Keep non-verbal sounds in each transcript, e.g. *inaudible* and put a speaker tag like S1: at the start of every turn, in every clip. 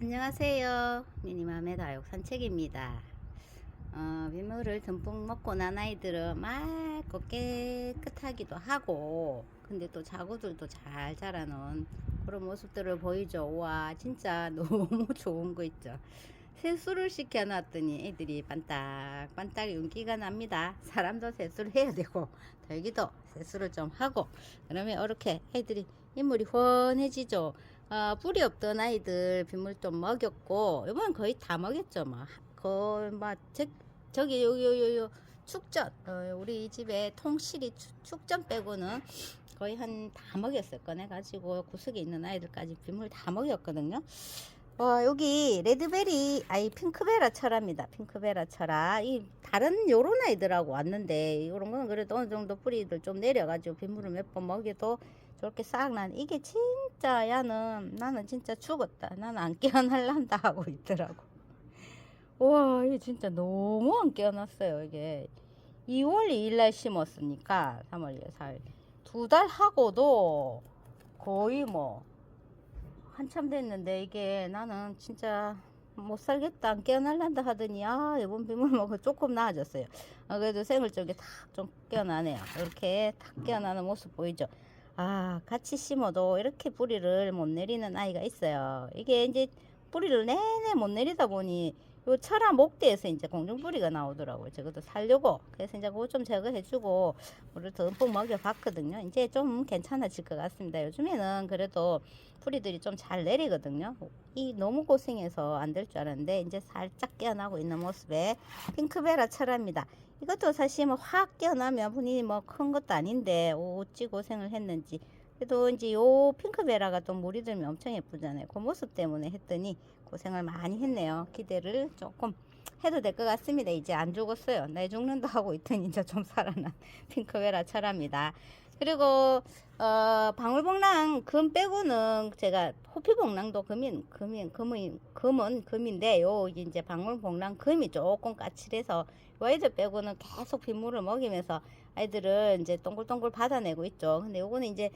S1: 안녕하세요. 미니맘의 다육 산책입니다. 어, 빗물을 듬뿍 먹고 난 아이들은 맑고 깨끗하기도 하고, 근데 또 자구들도 잘 자라는 그런 모습들을 보이죠. 와, 진짜 *laughs* 너무 좋은 거 있죠. 세수를 시켜놨더니 애들이 반딱반딱 윤기가 납니다. 사람도 세수를 해야 되고, 덜기도 세수를 좀 하고, 그러면 이렇게 애들이 인물이 훤해지죠. 어, 뿌리 없던 아이들 빗물 좀 먹였고 이번 거의 다 먹였죠 뭐. 뭐그막 저기 여기 여기 요 축전 어, 우리 집에 통실이 축- 축전 빼고는 거의 한 다 먹였어요 꺼내가지고 구석에 있는 아이들까지 빗물 다 먹였거든요 어, 여기 레드베리 아이 핑크베라 철화입니다. 핑크베라 철화 이 다른 요런 아이들하고 왔는데 이런 거는 그래도 어느 정도 뿌리들 좀 내려가지고 빗물을 몇 번 먹여도 저렇게 싹 난 이게 진짜 야는 나는 진짜 죽었다. 나는 안 깨어날란다 하고 있더라고. 와 이게 진짜 너무 안 깨어났어요 이게. 2월 2일 날 심었으니까 3월 2일 4일. 두 달 하고도 거의 뭐 한참 됐는데 이게 나는 진짜 못 살겠다 안 깨어날란다 하더니 아 이번 빗물 먹어 조금 나아졌어요. 아, 그래도 생을 쪽에 탁 좀 깨어나네요. 이렇게 탁 깨어나는 모습 보이죠? 아, 같이 심어도 이렇게 뿌리를 못 내리는 아이가 있어요. 이게 이제 뿌리를 내내 못 내리다 보니 요 철화 목대에서 이제 공중뿌리가 나오더라고요. 저것도 살려고. 그래서 이제 그거 좀 제거해주고 물을 듬뿍 먹여봤거든요. 이제 좀 괜찮아질 것 같습니다. 요즘에는 그래도 뿌리들이 좀 잘 내리거든요. 이 너무 고생해서 안 될 줄 알았는데 이제 살짝 깨어나고 있는 모습에 핑크베라 철화입니다. 이것도 사실 뭐 확 깨어나면 분이 뭐 큰 것도 아닌데 어찌 고생을 했는지 그래도 이제 요 핑크베라가 또 물이 들면 엄청 예쁘잖아요. 그 모습 때문에 했더니 고생을 많이 했네요. 기대를 조금 해도 될 것 같습니다. 이제 안 죽었어요. 내 죽는다 하고 있더니 이제 좀 살아난 *laughs* 핑크베라 철합니다. 그리고 어 방울복랑 금 빼고는 제가 호피복랑도 금인 금인 금은 금은 금인데 요. 이제 방울복랑 금이 조금 까칠해서 요 아이들 빼고는 계속 빗물을 먹이면서 아이들은 이제 동글동글 받아내고 있죠. 근데 요거는 이제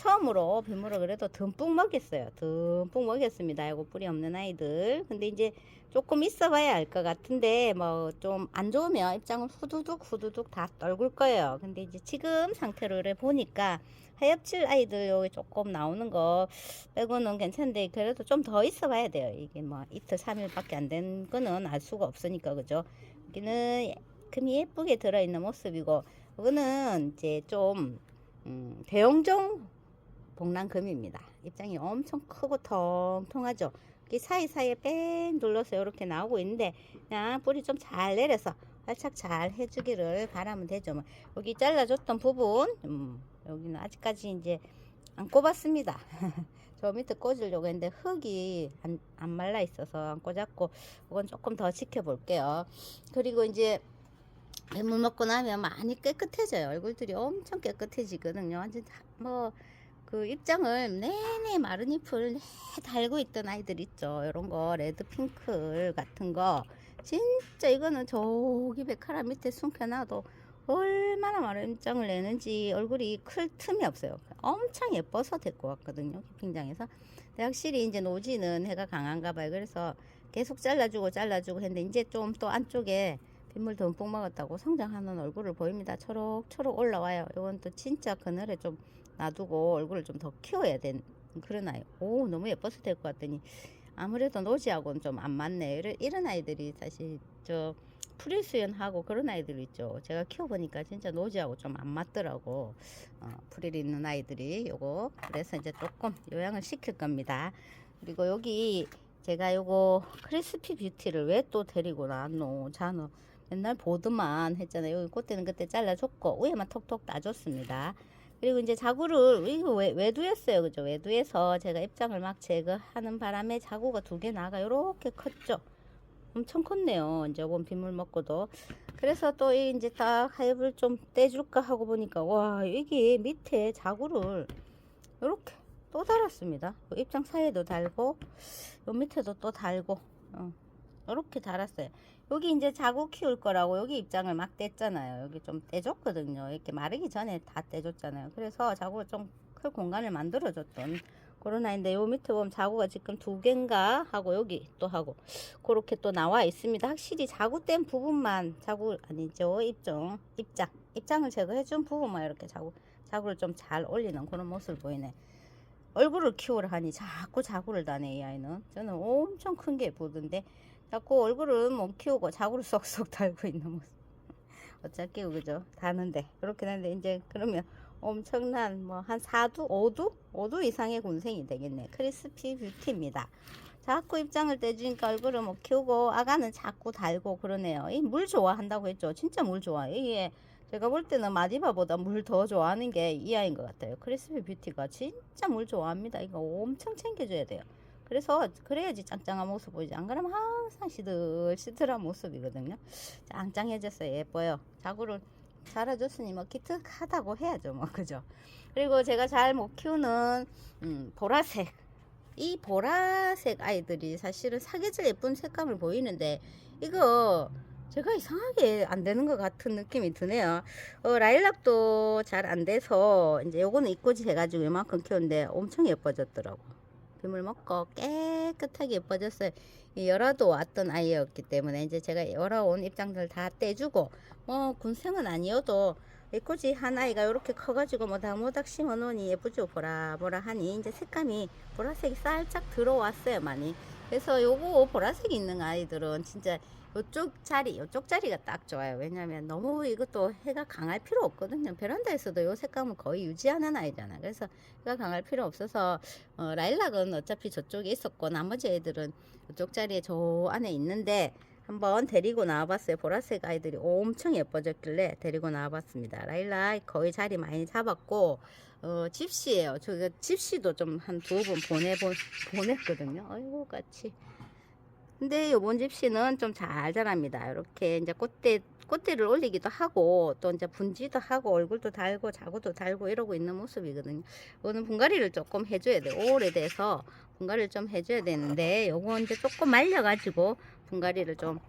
S1: 처음으로 빗물을 그래도 듬뿍 먹였어요. 듬뿍 먹였습니다. 요거 뿌리 없는 아이들. 근데 이제 조금 있어 봐야 알 것 같은데 뭐 좀 안 좋으면 입장을 후두둑 후두둑 다 떨굴 거예요. 근데 이제 지금 그래 보니까 하엽칠 아이들 여기 조금 나오는 거 빼고는 괜찮은데 그래도 좀 더 있어 봐야 돼요. 이게 뭐 이틀 삼일밖에 안 된 거는 알 수가 없으니까 그죠? 여기는 금이 예쁘게 들어있는 모습이고 이거는 이제 좀 음, 대형종 복랑금입니다. 입장이 엄청 크고 통통하죠. 이 사이사이에 뺑 둘러서 이렇게 나오고 있는데 그냥 뿌리 좀 잘 내려서 활착 잘 해주기를 바라면 되죠. 뭐 여기 잘라줬던 부분 음, 여기는 아직까지 이제 안 꼽았습니다. *laughs* 저 밑에 꽂으려고 했는데 흙이 안, 안 말라 있어서 안 꽂았고 이건 조금 더 지켜볼게요. 그리고 이제 물 먹고 나면 많이 깨끗해져요. 얼굴들이 엄청 깨끗해지거든요. 완전 뭐 그 입장을 내내 마른 잎을 내 달고 있던 아이들 있죠. 이런 거 레드 핑크 같은 거 진짜 이거는 저기 백화라 밑에 숨겨놔도 얼마나 마른 입장을 내는지 얼굴이 클 틈이 없어요. 엄청 예뻐서 데리고 왔거든요. 캠핑장에서. 근데 확실히 이제 노지는 해가 강한가 봐요. 그래서 계속 잘라주고 잘라주고 했는데 이제 좀 또 안쪽에 빗물 듬뿍 먹었다고 성장하는 얼굴을 보입니다. 초록초록 올라와요. 이건 또 진짜 그늘에 좀 놔두고 얼굴을 좀 더 키워야 된 그런 아이. 오 너무 예뻐서 될 것 같더니 아무래도 노지하고는 좀 안 맞네. 이런, 이런 아이들이 사실 저 프리수연하고 그런 아이들 있죠. 제가 키워보니까 진짜 노지하고 좀 안 맞더라고. 어, 프릴 있는 아이들이 요거 그래서 이제 조금 요양을 시킬 겁니다. 그리고 여기 제가 요거 크리스피 뷰티를 왜 또 데리고 나왔노? 자노 맨날 보드만 했잖아요. 여기 꽃대는 그때 잘라줬고 위에만 톡톡 따줬습니다. 그리고 이제 자구를 이거 외, 외두였어요. 그죠? 외두에서 제가 입장을 막 제거하는 바람에 자구가 두 개 나가 요렇게 컸죠. 엄청 컸네요. 이제 이번 빗물 먹고도. 그래서 또이 이제 딱 하엽을 좀 떼줄까 하고 보니까 와 이게 밑에 자구를 요렇게 또 달았습니다. 그 입장 사이에도 달고 요 밑에도 또 달고 어. 이렇게 달았어요. 여기 이제 자구 키울 거라고 여기 입장을 막 뗐잖아요. 여기 좀 떼줬거든요. 이렇게 마르기 전에 다 떼줬잖아요. 그래서 자구를 좀클 공간을 만들어줬던 그런 아이인데 요 밑에 보면 자구가 지금 두 개인가 하고 여기 또 하고 그렇게 또 나와 있습니다. 확실히 자구 뗀 부분만 자구 아니죠 입장 입장 입장을 제거해 준 부분만 이렇게 자구 자구를 좀 잘 올리는 그런 모습을 보이네. 얼굴을 키우라 하니 자꾸 자구를 다네 이 아이는 저는 엄청 큰 게 보던데 자꾸 얼굴은 못 키우고 자구를 *laughs* 쏙쏙 달고 있는 모습. 어차피 그죠? 다는데. 그렇긴 한데 이제 그러면 엄청난 뭐 한 4두? 5두? 5두 이상의 군생이 되겠네. 크리스피 뷰티입니다. 자꾸 입장을 떼주니까 얼굴을 못 키우고 아가는 자꾸 달고 그러네요. 이 물 좋아한다고 했죠? 진짜 물 좋아해요 이게 제가 볼 때는 마디바보다 물 더 좋아하는 게 이 아이인 것 같아요. 크리스피 뷰티가 진짜 물 좋아합니다. 이거 엄청 챙겨줘야 돼요. 그래서 그래야지 짱짱한 모습 보이지. 안 그러면 항상 시들시들한 모습이거든요. 짱짱해졌어요. 예뻐요. 자구를 자라줬으니 뭐 기특하다고 해야죠. 뭐 *laughs* 그죠. 그리고 제가 잘 못 키우는 음, 보라색. 이 보라색 아이들이 사실은 사계절 예쁜 색감을 보이는데 이거 제가 이상하게 안 되는 것 같은 느낌이 드네요. 어, 라일락도 잘 안 돼서 이제 요거는 입꼬지 해가지고 이만큼 키웠는데 엄청 예뻐졌더라고. 빗물 먹고 깨끗하게 예뻐졌어요. 이 열화도 왔던 아이였기 때문에 이제 제가 열화 온 입장들 다 떼주고 뭐 군생은 아니어도 입꼬지 한 아이가 이렇게 커가지고 뭐 다모닥 심어놓으니 예쁘죠 보라 보라 하니 이제 색감이 보라색이 살짝 들어왔어요 많이. 그래서 요거 보라색 있는 아이들은 진짜 요쪽 자리, 요쪽 자리가 딱 좋아요. 왜냐면 너무 이것도 해가 강할 필요 없거든요. 베란다에서도 요 색감은 거의 유지하는 아이잖아. 그래서 해가 강할 필요 없어서 어, 라일락은 어차피 저쪽에 있었고 나머지 애들은 이쪽 자리에 저 안에 있는데 한번 데리고 나와봤어요. 보라색 아이들이 엄청 예뻐졌길래 데리고 나와봤습니다. 라일락 거의 자리 많이 잡았고 어, 집시예요. 저 집시도 좀 한 두 번 보내본 보냈거든요. 아이고 같이. 근데 요번 집시는 좀 잘 자랍니다. 이렇게 이제 꽃대 꽃대를 올리기도 하고 또 이제 분지도 하고 얼굴도 달고 자구도 달고 이러고 있는 모습이거든요. 이거는 분갈이를 조금 해줘야 돼. 오래돼서 분갈이를 좀 해줘야 되는데 요거 이제 조금 말려가지고 분갈이를 좀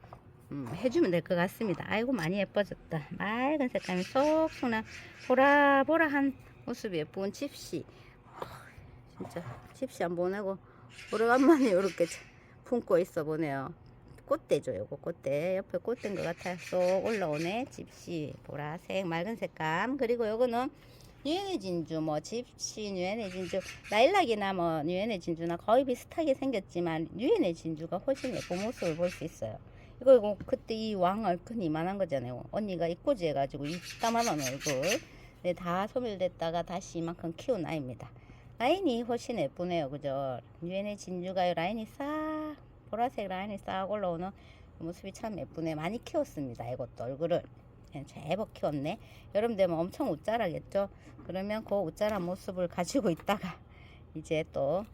S1: 음, 해주면 될 것 같습니다. 아이고 많이 예뻐졌다. 맑은 색감이 쏙쏙나 보라보라한 모습이 예쁜 집시. 진짜 집시 안 보내고 오래간만에 이렇게 품고 있어 보네요. 꽃대죠, 요거 꽃대. 옆에 꽃대인 것 같아요. 쏙 올라오네. 집시, 보라색, 맑은 색감. 그리고 요거는 유엔의 진주, 뭐 집시, 유엔의 진주, 라일락이나 뭐 유엔의 진주나 거의 비슷하게 생겼지만 유엔의 진주가 훨씬 예쁜 모습을 볼 수 있어요. 이거 이거 그때 이왕 얼큰 이만한 거잖아요. 언니가 입꼬지 해가지고 이따만한 얼굴. 네, 다 소멸됐다가 다시 이만큼 키운 아이입니다. 라인이 훨씬 예쁘네요. 그죠? 유엔의 진주가요. 라인이 싹 보라색 라인이 싹 올라오는 모습이 참 예쁘네. 많이 키웠습니다. 이것도 얼굴을. 예, 제법 키웠네. 여름 되면 엄청 웃자라겠죠? 그러면 그 웃자란 모습을 가지고 있다가 *laughs* 이제 또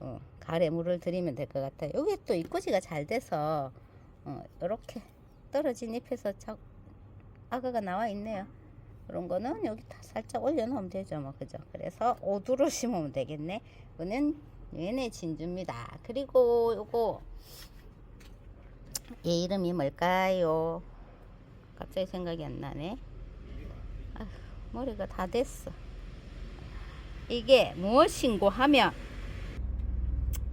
S1: 어, 가을에 물을 들이면 될 것 같아요. 여기 또 입꼬지가 잘 돼서 어, 이렇게 떨어진 잎에서 자, 아가가 나와 있네요. 그런 거는 여기 다 살짝 올려놓으면 되죠, 뭐 그죠? 그래서 오두로 심으면 되겠네. 이거는 얘네 진주입니다. 그리고 요거 얘 이름이 뭘까요? 갑자기 생각이 안 나네. 아휴, 머리가 다 됐어. 이게 무엇인고 하면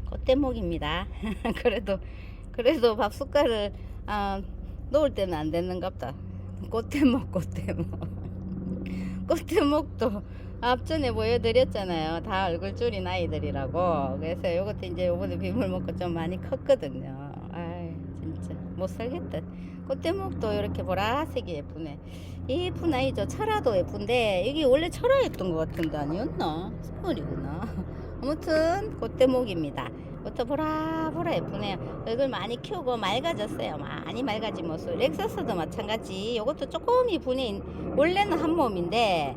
S1: 꽃대목입니다. *laughs* 그래도 그래도 밥 숟갈을 아, 놓을 때는 안 되는갑다. 꽃대목, 꽃대목. 꽃대목도 *laughs* 앞전에 보여드렸잖아요. 다 얼굴 줄인 아이들이라고. 그래서 요것도 이제 요번에 비물 먹고 좀 많이 컸거든요. 아이, 진짜 못 살겠다. 꽃대목도 이렇게 보라색이 예쁘네. 이 예쁜 아이죠. 철화도 예쁜데 이게 원래 철화였던 것 같은데 아니었나? 선물이구나. *laughs* 아무튼 꽃대목입니다. 부터 보라 보라 예쁘네요. 얼굴 많이 키우고 맑아졌어요. 많이 맑아진 모습. 렉서스도 마찬가지. 이것도 조금이 분해 원래는 한 몸인데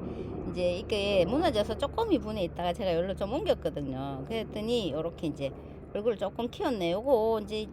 S1: 이제 이게 무너져서 조금 이 분해 있다가 제가 여기로 좀 옮겼거든요. 그랬더니 이렇게 이제 얼굴 조금 키웠네. 요거 이제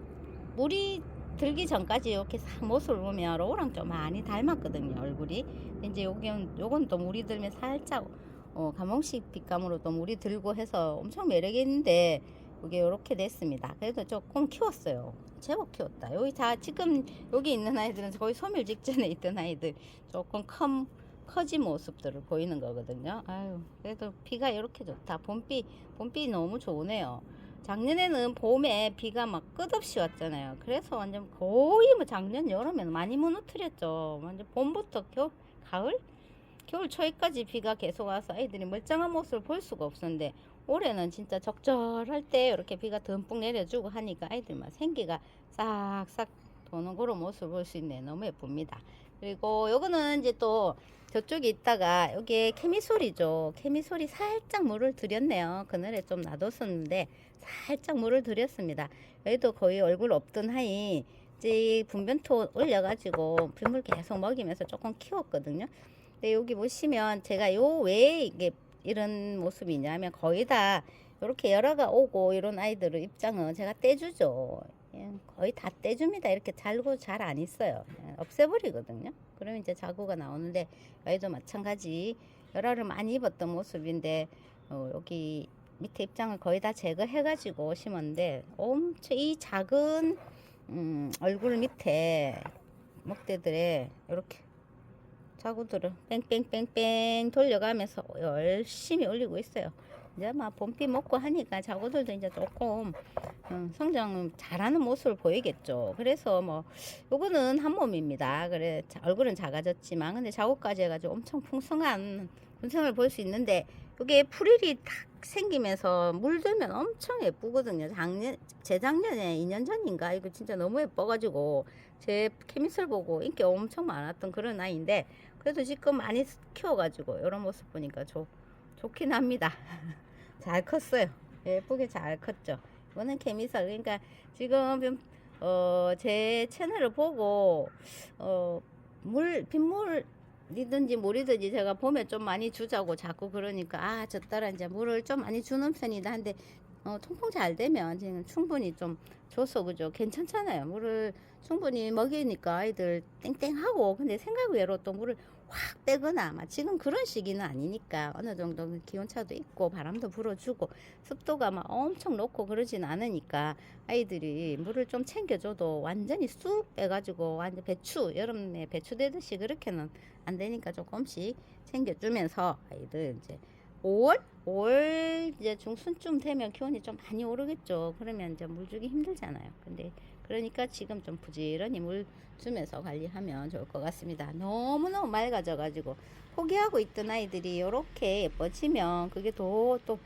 S1: 물이 들기 전까지 이렇게 싹 모습을 보면 로우랑 좀 많이 닮았거든요. 얼굴이. 이제 요건 요건 또 물이 들면 살짝 어, 가몽식 빛감으로 또 물이 들고 해서 엄청 매력이 있는데 그게 이렇게 됐습니다. 그래도 조금 키웠어요. 제법 키웠다. 여기 다 지금 여기 있는 아이들은 거의 소멸 직전에 있던 아이들 조금 큰 커진 모습들을 보이는 거거든요. 아유, 그래도 비가 이렇게 좋다. 봄비, 봄비 너무 좋으네요. 작년에는 봄에 비가 막 끝없이 왔잖아요. 그래서 완전 거의 뭐 작년 여름에는 많이 무너뜨렸죠. 완전 봄부터 겨울, 가을? 겨울 초에까지 비가 계속 와서 아이들이 멀쩡한 모습을 볼 수가 없었는데 올해는 진짜 적절할 때 이렇게 비가 듬뿍 내려주고 하니까 아이들만 생기가 싹싹 도는 그런 모습을 볼 수 있네. 너무 예쁩니다. 그리고 요거는 이제 또 저쪽에 있다가 여기에 케미솔이죠. 케미솔이 살짝 물을 들였네요. 그늘에 좀 놔뒀었는데 살짝 물을 들였습니다. 여기도 거의 얼굴 없던 하이 이제 분변토 올려가지고 빗물 계속 먹이면서 조금 키웠거든요. 근데 여기 보시면 제가 요 왜 이게 이런 모습이냐면 거의 다 이렇게 열화가 오고 이런 아이들의 입장은 제가 떼주죠. 예, 거의 다 떼줍니다. 이렇게 잘고 잘 안 있어요. 예, 없애버리거든요. 그러면 이제 자구가 나오는데 여기도 마찬가지 열화를 많이 입었던 모습인데 어, 여기 밑에 입장을 거의 다 제거해가지고 심었는데 엄청 이 작은 음, 얼굴 밑에 목대들에 이렇게 자구들을 뺑뺑뺑뺑 돌려가면서 열심히 올리고 있어요. 이제 막 봄비 먹고 하니까 자구들도 이제 조금 음, 성장 잘하는 모습을 보이겠죠. 그래서 뭐 요거는 한 몸입니다. 그래 자- 얼굴은 작아졌지만 근데 자구까지 해가지고 엄청 풍성한 군생을 볼 수 있는데 이게 풀일이 탁 생기면서 물들면 엄청 예쁘거든요. 작년 재작년에 2년 전인가 이거 진짜 너무 예뻐가지고 제 케미솔 보고 인기 엄청 많았던 그런 아이인데 그래도 지금 많이 키워가지고 이런 모습 보니까 좋 좋긴 합니다. *laughs* 잘 컸어요. 예쁘게 잘 컸죠. 이거는 케미솔 그러니까 지금 어, 제 채널을 보고 어, 물 빗물 이든지 물이든지 제가 봄에 좀 많이 주자고 자꾸 그러니까 아 저 딸아 이제 물을 좀 많이 주는 편이다 한데 어, 통풍 잘 되면 지금 충분히 좀 줘서 그죠 괜찮잖아요 물을 충분히 먹이니까 아이들 땡땡하고 근데 생각 외로 또 물을 확 빼거나 막 지금 그런 시기는 아니니까 어느 정도 그 기온차도 있고 바람도 불어주고 습도가 막 엄청 높고 그러진 않으니까 아이들이 물을 좀 챙겨줘도 완전히 쑥 빼가지고 완전 배추 여름에 배추 되듯이 그렇게는 안 되니까 조금씩 챙겨주면서 아이들 이제 5월 5월 이제 중순쯤 되면 기온이 좀 많이 오르겠죠. 그러면 이제 물 주기 힘들잖아요. 근데 그러니까 지금 좀 부지런히 물 주면서 관리하면 좋을 것 같습니다. 너무너무 맑아져가지고 포기하고 있던 아이들이 이렇게 예뻐지면 그게 더또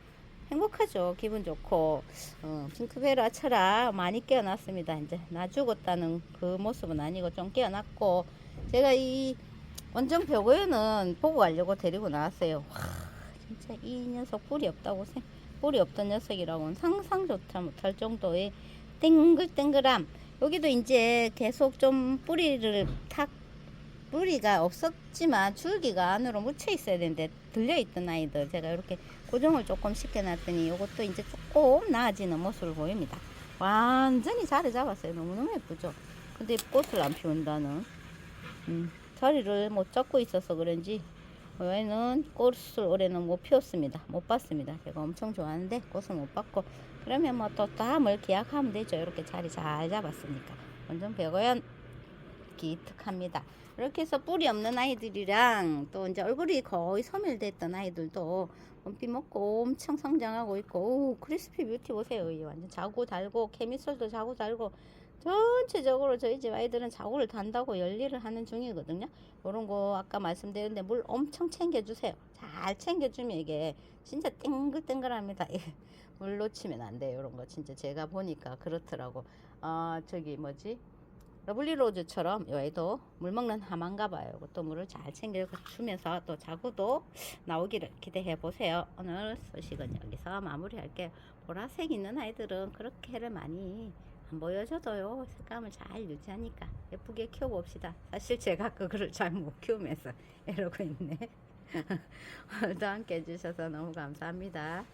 S1: 행복하죠. 기분 좋고 어, 핑크베라처럼 많이 깨어났습니다. 이제 나 죽었다는 그 모습은 아니고 좀 깨어났고 제가 이 원정 벽에는 보고 가려고 데리고 나왔어요. 와 진짜 이 녀석 뿔이 없다고 생 뿔이 없던 녀석이라고는 상상조차 못할 정도의 땡글땡글함 여기도 이제 계속 좀 뿌리를 탁 뿌리가 없었지만 줄기가 안으로 묻혀 있어야 되는데 들려 있던 아이들 제가 이렇게 고정을 조금 시켜놨더니 이것도 이제 조금 나아지는 모습을 보입니다. 완전히 자리 잡았어요. 너무너무 예쁘죠. 근데 꽃을 안 피운다는 음, 자리를 못 잡고 있어서 그런지 얘는 꽃을 올해는 못 피웠습니다. 못 봤습니다. 제가 엄청 좋아하는데 꽃을 못 봤고 그러면 뭐 또 다음을 기약하면 되죠. 이렇게 자리 잘 잡았으니까 완전 백오연 기특합니다. 이렇게 해서 뿌리 없는 아이들이랑 또 이제 얼굴이 거의 소멸됐던 아이들도 원피 먹고 엄청 성장하고 있고 오, 크리스피 뷰티 보세요. 이 완전 자고 달고 케미솔도 자고 달고 전체적으로 저희 집 아이들은 자고를 단다고 열일을 하는 중이거든요. 이런 거 아까 말씀드렸는데 물 엄청 챙겨주세요. 잘 챙겨주면 이게 진짜 땡글땡글합니다. 예, *laughs* 물 놓치면 안 돼요. 이런 거 진짜 제가 보니까 그렇더라고. 아 저기 뭐지? 러블리 로즈처럼 얘도 물 먹는 하만가 봐요. 또 물을 잘 챙겨주면서 또 자구도 나오기를 기대해 보세요. 오늘 소식은 여기서 마무리할게요. 보라색 있는 아이들은 그렇게 해를 많이 안 보여줘도요. 색감을 잘 유지하니까 예쁘게 키워봅시다. 사실 제가 그거를 잘 못 키우면서 *laughs* 이러고 있네. *laughs* 오늘도 함께 해주셔서 너무 감사합니다.